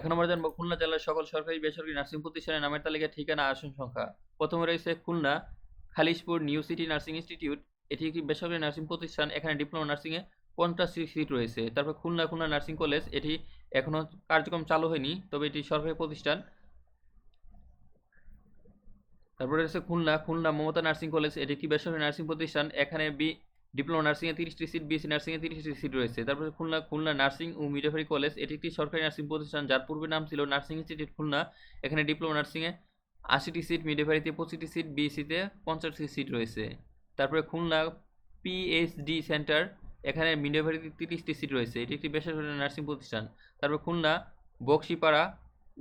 এখন আমরা জানব, খুলনা জেলার সকল সরকারি বেসরকারি নার্সিং প্রতিষ্ঠানের নামের তালিকা ঠিকানা আসন সংখ্যা। প্রথমে রয়েছে Khulna, Khalishpur, new city nursing institute. এটি একটি বেসরকারি নার্সিং প্রতিষ্ঠান, এখানে ডিপ্লোমা নার্সিংয়ে পঞ্চাশটি সিট রয়েছে। তারপর খুলনা খুলনা নার্সিং কলেজ, এটি এখনও কার্যক্রম চালু হয়নি, তবে এটি সরকারি প্রতিষ্ঠান। তারপরে রয়েছে খুলনা খুলনা মমতা নার্সিং কলেজ, এটি একটি বেসরকারি নার্সিং প্রতিষ্ঠান, এখানে বি ডিপ্লোমা নার্সিংয়ে তিরিশটি সিট, বিএসসি নার্সিংয়ে তিরিশটি সিট রয়েছে। তারপরে খুলনা খুলনা নার্সিং ও মিডওয়াইফারি কলেজ, এটি একটি সরকারি নার্সিং প্রতিষ্ঠান, যার পূর্বে নাম ছিল নার্সিং ইনস্টিটিউট খুলনা। এখানে ডিপ্লোমা নার্সিংয়ে আশিটি সিট মিডওয়াইফারিতে পঁচিশটি সিট, বিএসসিতে পঞ্চাশটি সিট রয়েছে। তারপরে খুলনা পিএইচডি সেন্টার, এখানে মিডওয়াইফারিতে তিরিশটি সিট রয়েছে। এটি একটি বেসরকারি নার্সিং প্রতিষ্ঠান। তারপর খুলনা বক্সিপাড়া,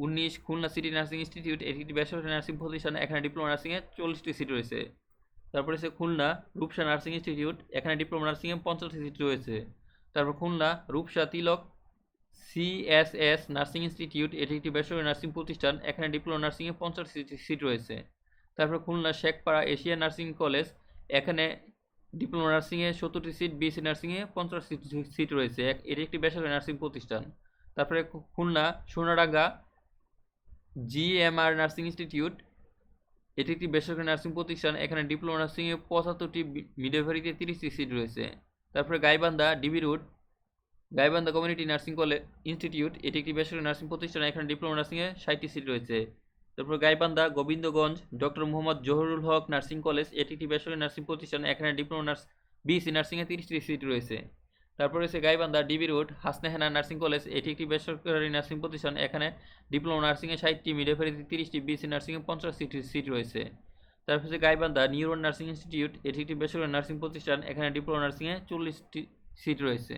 উনিশ, খুলনা সিটি নার্সিং ইনস্টিটিউট, এটি একটি বেসরকারি নার্সিং প্রতিষ্ঠান। এখানে ডিপ্লোমা নার্সিংয়ে চল্লিশটি সিট রয়েছে। তারপরে সে খুলনা, রূপসা নার্সিং ইনস্টিটিউট, এখানে ডিপ্লোমা নার্সিংয়ে পঞ্চাশটি সিট রয়েছে। তারপর Khulna, Rupsha, Tilak, CSS nursing institute, এটি একটি বেসরকারি নার্সিং প্রতিষ্ঠান, এখানে ডিপ্লোমা নার্সিংয়ে পঞ্চাশটি সিট রয়েছে। তারপর Khulna, Shekhpara Asia nursing college, এখানে ডিপ্লোমা নার্সিংয়ে সত্তরটি সিট, বিএসসি নার্সিংয়ে পঞ্চাশটি সিট রয়েছে। এটি একটি বেসরকারি নার্সিং প্রতিষ্ঠান। তারপরে Khulna Sonadanga GMR nursing institute এটি একটি বেসরকারি নার্সিং প্রতিষ্ঠান, এখানে ডিপ্লোমা নার্সিংয়ে পঁচাত্তরটি মিডওয়াইফারিতে তিরিশটি সিট রয়েছে। তারপরে Gaibandha, DB road, Gaibandha community nursing college institute, এটি একটি বেসরকারি নার্সিং প্রতিষ্ঠান, এখানে ডিপ্লোমা নার্সিংয়ে ষাটটি সিট রয়েছে। তারপর Gaibandha, Gobindaganj, doctor Mohammad Zahurul Haque nursing college, এটি একটি বেসরকারি নার্সিং প্রতিষ্ঠান, এখানে ডিপ্লোমা নার্স বিএসসি নার্সিংয়ে তিরিশটি সিট রয়েছে। তারপর রয়েছে Gaibandha, DB road Hasnehana nursing college, এটি একটি বেসরকারি নার্সিং প্রতিষ্ঠান। এখানে ডিপ্লোমা নার্সিংয়ে ষাটটি মিডেফারিতে তিরিশটি বিসি নার্সিংয়ে পঞ্চাশ সিট সিট রয়েছে। তারপর হচ্ছে গাইবান্ধা, নিউরন নার্সিং ইনস্টিটিউট, এটি একটি বেসরকারি নার্সিং প্রতিষ্ঠান। এখানে ডিপ্লোমা নার্সিংয়ে চল্লিশটি সিট রয়েছে।